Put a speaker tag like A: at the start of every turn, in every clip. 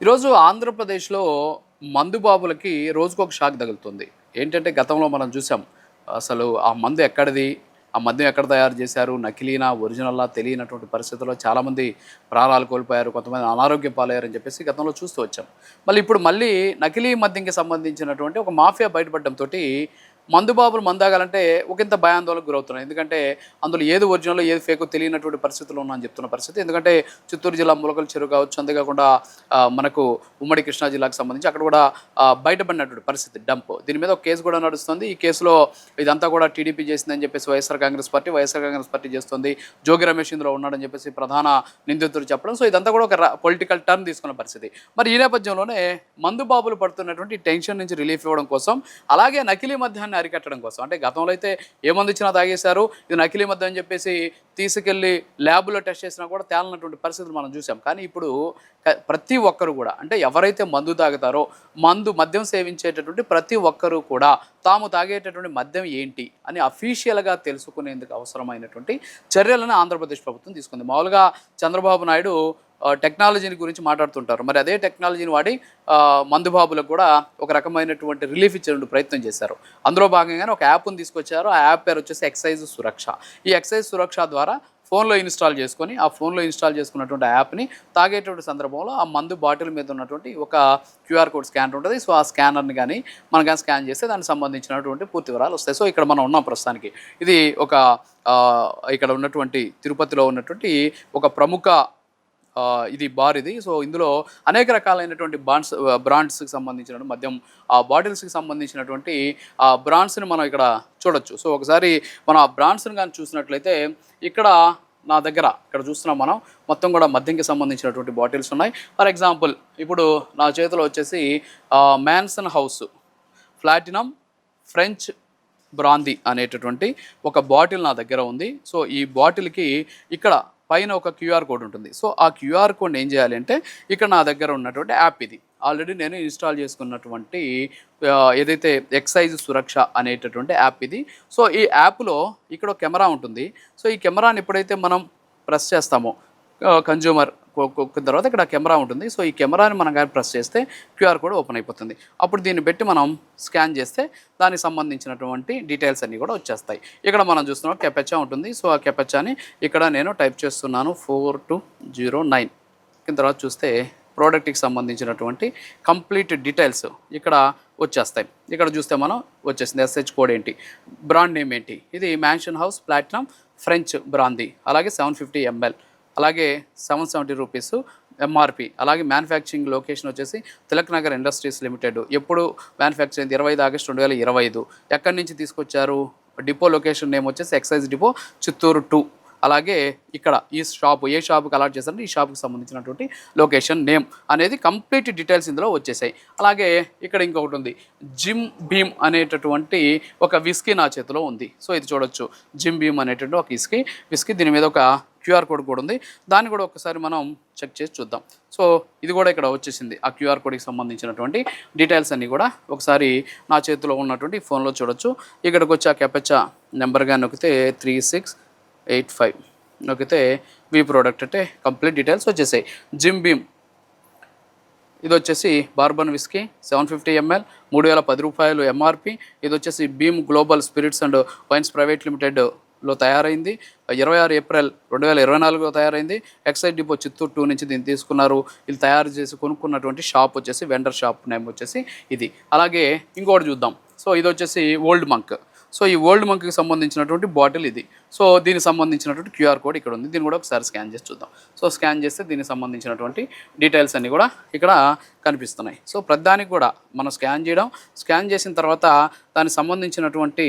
A: ఈరోజు ఆంధ్రప్రదేశ్లో మందు బాబులకి రోజుకొక షాక్ తగులుతుంది. ఏంటంటే గతంలో మనం చూసాం అసలు ఆ మందు ఎక్కడిది ఆ మందు ఎక్కడ తయారు చేశారు నకిలీనా ఒరిజినల్లా తెలియనటువంటి పరిస్థితుల్లో చాలామంది ప్రాణాలు కోల్పోయారు కొంతమంది అనారోగ్యం పాలయ్యారని చెప్పేసి గతంలో చూస్తూ వచ్చాం. మళ్ళీ ఇప్పుడు మళ్ళీ నకిలీ మద్యంకి సంబంధించినటువంటి ఒక మాఫియా బయటపడడంతో మందు బాబులు మందాగాలంటే ఒకంత భయాందోళనకు గురవుతున్నాయి. ఎందుకంటే అందులో ఏది ఒరిజినల్ ఏది ఫేకో తెలియనటువంటి పరిస్థితులు ఉన్నా అని చెప్తున్న పరిస్థితి. ఎందుకంటే చిత్తూరు జిల్లా ములకల చెరువు కావచ్చు అంతేకాకుండా మనకు ఉమ్మడి కృష్ణా జిల్లాకు సంబంధించి అక్కడ కూడా బయటపడినటువంటి పరిస్థితి డంప్. దీని మీద ఒక కేసు కూడా నడుస్తుంది. ఈ కేసులో ఇదంతా కూడా టీడీపీ చేసిందని చెప్పేసి YSR Congress party YSR Congress party చేస్తుంది. జోగి రమేష్ ఇందులో ఉన్నాడని చెప్పేసి ప్రధాన నిందితుడు చెప్పడం. సో ఇదంతా కూడా ఒక పొలిటికల్ టర్న్ తీసుకున్న పరిస్థితి. మరి ఈ నేపథ్యంలోనే మందు బాబులు పడుతున్నటువంటి టెన్షన్ నుంచి రిలీఫ్ ఇవ్వడం కోసం అలాగే నకిలీ మద్యాన్ని అరికట్టడం కోసం. అంటే గతంలో అయితే ఏ మందు ఇచ్చినా తాగేశారు ఇది నకిలీ మద్యం అని చెప్పేసి తీసుకెళ్ళి ల్యాబ్లో టెస్ట్ చేసినా కూడా తేలనటువంటి పరిస్థితులు మనం చూసాం. కానీ ఇప్పుడు ప్రతి ఒక్కరు కూడా అంటే ఎవరైతే మందు తాగుతారో మందు మద్యం సేవించేటటువంటి ప్రతి ఒక్కరూ కూడా తాము తాగేటటువంటి మద్యం ఏంటి అని అఫీషియల్గా తెలుసుకునేందుకు అవసరమైనటువంటి చర్యలను ఆంధ్రప్రదేశ్ ప్రభుత్వం తీసుకుంది. మామూలుగా చంద్రబాబు నాయుడు టెక్నాలజీని గురించి మాట్లాడుతుంటారు. మరి అదే టెక్నాలజీని వాడి మందుబాబులకు కూడా ఒక రకమైనటువంటి రిలీఫ్ ఇచ్చేటువంటి ప్రయత్నం చేశారు. అందులో భాగంగానే ఒక యాప్ని తీసుకొచ్చారు. ఆ యాప్ పేరు వచ్చేసి ఎక్సైజ్ సురక్ష. ఈ ఎక్సైజ్ సురక్ష ద్వారా ఫోన్లో ఇన్స్టాల్ చేసుకొని ఆ ఫోన్లో ఇన్స్టాల్ చేసుకున్నటువంటి యాప్ని తాగేటువంటి సందర్భంలో ఆ మందు బాటిల్ మీద ఉన్నటువంటి ఒక క్యూఆర్ కోడ్ స్కానర్ ఉంటుంది. సో ఆ స్కానర్ని కానీ మనం కానీ స్కాన్ చేస్తే దానికి సంబంధించినటువంటి పూర్తి వివరాలు వస్తాయి. సో ఇక్కడ మనం ఉన్నాం ప్రస్తుతానికి. ఇది ఒక ఇక్కడ ఉన్నటువంటి తిరుపతిలో ఉన్నటువంటి ఒక ప్రముఖ ఇది బార్ ఇది సో ఇందులో అనేక రకాలైనటువంటి బాండ్స్ బ్రాండ్స్కి సంబంధించిన మద్యం ఆ బాటిల్స్కి సంబంధించినటువంటి ఆ బ్రాండ్స్ని మనం ఇక్కడ చూడొచ్చు. సో ఒకసారి మనం ఆ బ్రాండ్స్ని కానీ చూసినట్లయితే ఇక్కడ నా దగ్గర ఇక్కడ చూస్తున్నాం మనం మొత్తం కూడా మద్యంకి సంబంధించినటువంటి బాటిల్స్ ఉన్నాయి. ఫర్ ఎగ్జాంపుల్ ఇప్పుడు నా చేతిలో వచ్చేసి Mansion House platinum French brandy అనేటటువంటి ఒక బాటిల్ నా దగ్గర ఉంది. సో ఈ బాటిల్కి ఇక్కడ పైన ఒక క్యూఆర్ కోడ్ ఉంటుంది. సో ఆ క్యూఆర్ కోడ్ ఏం చేయాలి అంటే ఇక్కడ నా దగ్గర ఉన్నటువంటి యాప్ ఇది. ఆల్రెడీ నేను ఇన్స్టాల్ చేసుకున్నటువంటి ఏదైతే ఎక్సైజ్ సురక్ష అనేటటువంటి యాప్ ఇది. సో ఈ యాప్లో ఇక్కడ కెమెరా ఉంటుంది. సో ఈ కెమెరాని ఎప్పుడైతే మనం ప్రెస్ చేస్తామో కన్జ్యూమర్ తర్వాత ఇక్కడ కెమెరా ఉంటుంది. సో ఈ కెమెరాని మనం కానీ ప్రెస్ చేస్తే క్యూఆర్ కోడ్ ఓపెన్ అయిపోతుంది. అప్పుడు దీన్ని పెట్టి మనం స్కాన్ చేస్తే దానికి సంబంధించినటువంటి డీటెయిల్స్ అన్నీ కూడా వచ్చేస్తాయి. ఇక్కడ మనం చూస్తున్నాం కెపెచ్చా ఉంటుంది. సో ఆ కెపెచ్చాని ఇక్కడ నేను టైప్ చేస్తున్నాను ఫోర్ టూ జీరో నైన్. తర్వాత చూస్తే ప్రోడక్ట్కి సంబంధించినటువంటి కంప్లీట్ డీటెయిల్స్ ఇక్కడ వచ్చేస్తాయి. ఇక్కడ చూస్తే మనం వచ్చేసింది ఎస్హెచ్ కోడ్ ఏంటి? బ్రాండ్ నేమ్ ఏంటి? ఇది Mansion House platinum French brandy. అలాగే సెవెన్ ఫిఫ్టీ ఎంఎల్. అలాగే సెవెన్ సెవెంటీ రూపీస్ ఎంఆర్పి అలాగే మ్యానుఫ్యాక్చరింగ్ లొకేషన్ వచ్చేసి తిలక్ నగర్ ఇండస్ట్రీస్ లిమిటెడ్ ఎప్పుడు మ్యానుఫ్యాక్చర్ అయింది? ఇరవై ఐదు ఆగస్ట్ రెండు వేల ఇరవై ఐదు. ఎక్కడి నుంచి తీసుకొచ్చారు? డిపో లొకేషన్ నేమ్ వచ్చేసి ఎక్సైజ్ డిపో చిత్తూరు టూ అలాగే ఇక్కడ ఈ షాప్ ఏ షాప్కి అలాట్ చేశారంటే ఈ షాప్కి సంబంధించినటువంటి లొకేషన్ నేమ్ అనేది కంప్లీట్ డీటెయిల్స్ ఇందులో వచ్చేసాయి. అలాగే ఇక్కడ ఇంకొకటి ఉంది. జిమ్ భీమ్ అనేటటువంటి ఒక విస్కీ నా చేతిలో ఉంది. సో ఇది చూడొచ్చు. జిమ్ భీమ్ అనేటువంటి ఒక విస్కీ విస్కీ దీని మీద ఒక క్యూఆర్ కోడ్ కూడా ఉంది. దాన్ని కూడా ఒకసారి మనం చెక్ చేసి చూద్దాం. సో ఇది కూడా ఇక్కడ వచ్చేసింది. ఆ క్యూఆర్ కోడ్కి సంబంధించినటువంటి డీటెయిల్స్ అన్నీ కూడా ఒకసారి నా చేతిలో ఉన్నటువంటి ఫోన్లో చూడొచ్చు. ఇక్కడికి వచ్చి ఆ కెపెచ్చా నెంబర్గా నొక్కితే త్రీ సిక్స్ ఎయిట్ ఫైవ్. నొక్కితే వి ప్రోడక్ట్ అంటే కంప్లీట్ డీటెయిల్స్ వచ్చేసాయి. Jim Beam. ఇది వచ్చేసి bourbon whisky seven fifty ML మూడు వేల పది రూపాయలు ఎంఆర్పి. ఇది వచ్చేసి Beam global spirits and wines private limited లో తయారైంది. ఇరవై ఆరు ఏప్రిల్ రెండు వేల ఇరవై నాలుగులో తయారైంది. ఎక్సైజ్ డిపో చిత్తూరు టూ నుంచి దీన్ని తీసుకున్నారు. ఇది తయారు చేసి కొనుక్కున్నటువంటి షాప్ వచ్చేసి వెండర్ షాప్ నేమ్ వచ్చేసి ఇది. అలాగే ఇంకోటి చూద్దాం. సో ఇది వచ్చేసి ఓల్డ్ మంక్ సో ఈ ఓల్డ్ మంక్కి సంబంధించినటువంటి బాటిల్ ఇది. సో దీనికి సంబంధించినటువంటి క్యూఆర్ కోడ్ ఇక్కడ ఉంది. దీన్ని కూడా ఒకసారి స్కాన్ చేసి చూద్దాం. సో స్కాన్ చేస్తే దీనికి సంబంధించినటువంటి డీటెయిల్స్ అన్నీ కూడా ఇక్కడ కనిపిస్తున్నాయి. సో ప్రతిదానికి కూడా మనం స్కాన్ చేయడం. స్కాన్ చేసిన తర్వాత దానికి సంబంధించినటువంటి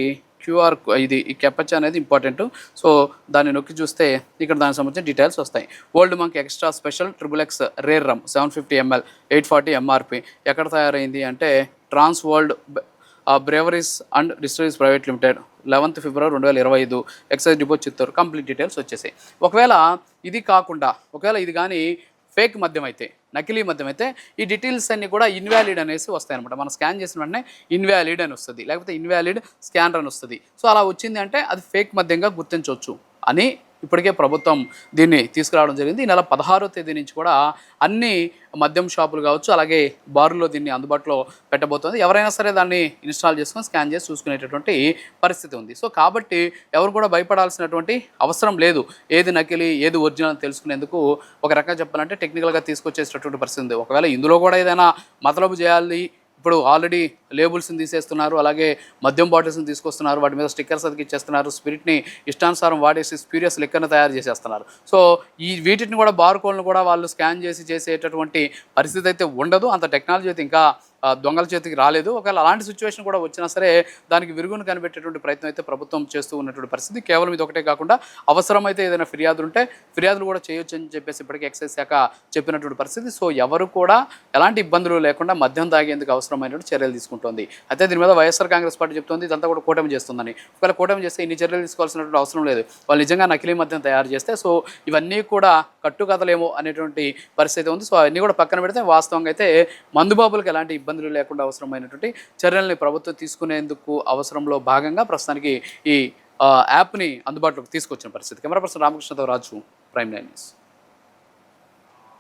A: క్యూఆర్ ఇది ఈ కెపచ్ అనేది ఇంపార్టెంట్ సో దాన్ని నొక్కి చూస్తే ఇక్కడ దానికి సంబంధించిన డీటెయిల్స్ వస్తాయి. Old Monk extra special triple X rare rum seven fifty ML eight forty MRP ఎక్కడ తయారైంది అంటే trans world breweries and distilleries private limited eleventh February రెండు వేల ఇరవై ఐదు. Excise deposit Chittoor complete details వచ్చేసాయి. ఒకవేళ ఇది కాకుండా ఒకవేళ ఇది కానీ ఫేక్ మద్యం అయితే నకిలీ మద్యం అయితే ఈ డీటెయిల్స్ అన్ని కూడా ఇన్వాలిడ్ అనేసి వస్తాయన్నమాట. మనం స్కాన్ చేసిన వెంటనే ఇన్వాలిడ్ అని వస్తుంది. లేకపోతే ఇన్వాలిడ్ స్కానర్ అని వస్తుంది. సో అలా వచ్చింది అంటే అది ఫేక్ మద్యంగా గుర్తించవచ్చు అని ఇప్పటికే ప్రభుత్వం దీన్ని తీసుకురావడం జరిగింది. ఈ నెల పదహారో తేదీ నుంచి కూడా అన్ని మద్యం షాపులు కావచ్చు అలాగే బారులో దీన్ని అందుబాటులో పెట్టబోతోంది. ఎవరైనా సరే దాన్ని ఇన్స్టాల్ చేసుకొని స్కాన్ చేసి చూసుకునేటటువంటి పరిస్థితి ఉంది. సో కాబట్టి ఎవరు కూడా భయపడాల్సినటువంటి అవసరం లేదు. ఏది నకిలీ ఏది ఒరిజినల్ తెలుసుకునేందుకు ఒక రకంగా చెప్పాలంటే టెక్నికల్గా తీసుకొచ్చేసినటువంటి పరిస్థితి ఉంది. ఒకవేళ ఇందులో కూడా ఏదైనా మతలబు చేయాలి ఇప్పుడు ఆల్రెడీ లేబుల్స్ని తీసేస్తున్నారు అలాగే మద్యం బాటిల్స్ని తీసుకొస్తున్నారు వాటి మీద స్టిక్కర్స్ అతికి ఇచ్చేస్తున్నారు స్పిరిట్ని ఇష్టానుసారం వాడేసి స్పీరియస్ లిక్కర్ని తయారు చేసేస్తున్నారు. సో ఈ వీటిని కూడా బార్కోడ్లను కూడా వాళ్ళు స్కాన్ చేసి చేసేటటువంటి పరిస్థితి అయితే ఉండదు అంత టెక్నాలజీ అయితే ఇంకా దొంగల చేతికి రాలేదు. ఒకవేళ అలాంటి సిచ్యువేషన్ కూడా వచ్చినా సరే దానికి విరుగును కనిపెట్టేటువంటి ప్రయత్నం అయితే ప్రభుత్వం చేస్తూ ఉన్నటువంటి పరిస్థితి. కేవలం ఇది ఒకటే కాకుండా అవసరమైతే ఏదైనా ఫిర్యాదులు ఉంటే ఫిర్యాదులు కూడా చేయొచ్చు అని చెప్పేసి ఇప్పటికీ ఎక్సైజ్ శాఖ చెప్పినటువంటి పరిస్థితి. సో ఎవరు కూడా ఎలాంటి ఇబ్బందులు లేకుండా మద్యం తాగేందుకు అవసరమైనటువంటి చర్యలు తీసుకుంటోంది. అయితే దీని మీద వైఎస్ఆర్ కాంగ్రెస్ పార్టీ చెప్తోంది ఇదంతా కూడా కూటమి చేస్తుందని. ఒకవేళ కూటమి చేస్తే ఇన్ని చర్యలు తీసుకోవాల్సినటువంటి అవసరం లేదు. వాళ్ళు నిజంగా నకిలీ మద్యం తయారు చేస్తే సో ఇవన్నీ కూడా కట్టుకథలేమో అనేటువంటి పరిస్థితి ఉంది. సో అవన్నీ కూడా పక్కన పెడితే వాస్తవంగా అయితే మందుబాబులకు ఎలాంటి ఇబ్బందులు లేకుండా అవసరమైనటువంటి చర్యల్ని ప్రభుత్వం తీసుకునేందుకు అవసరంలో భాగంగా ప్రస్తుతానికి ఈ యాప్ని అందుబాటులోకి తీసుకొచ్చిన పరిస్థితి. కెమెరా పర్సన్ రామకృష్ణతో రాజు ప్రైమ్ నైన్ న్యూస్.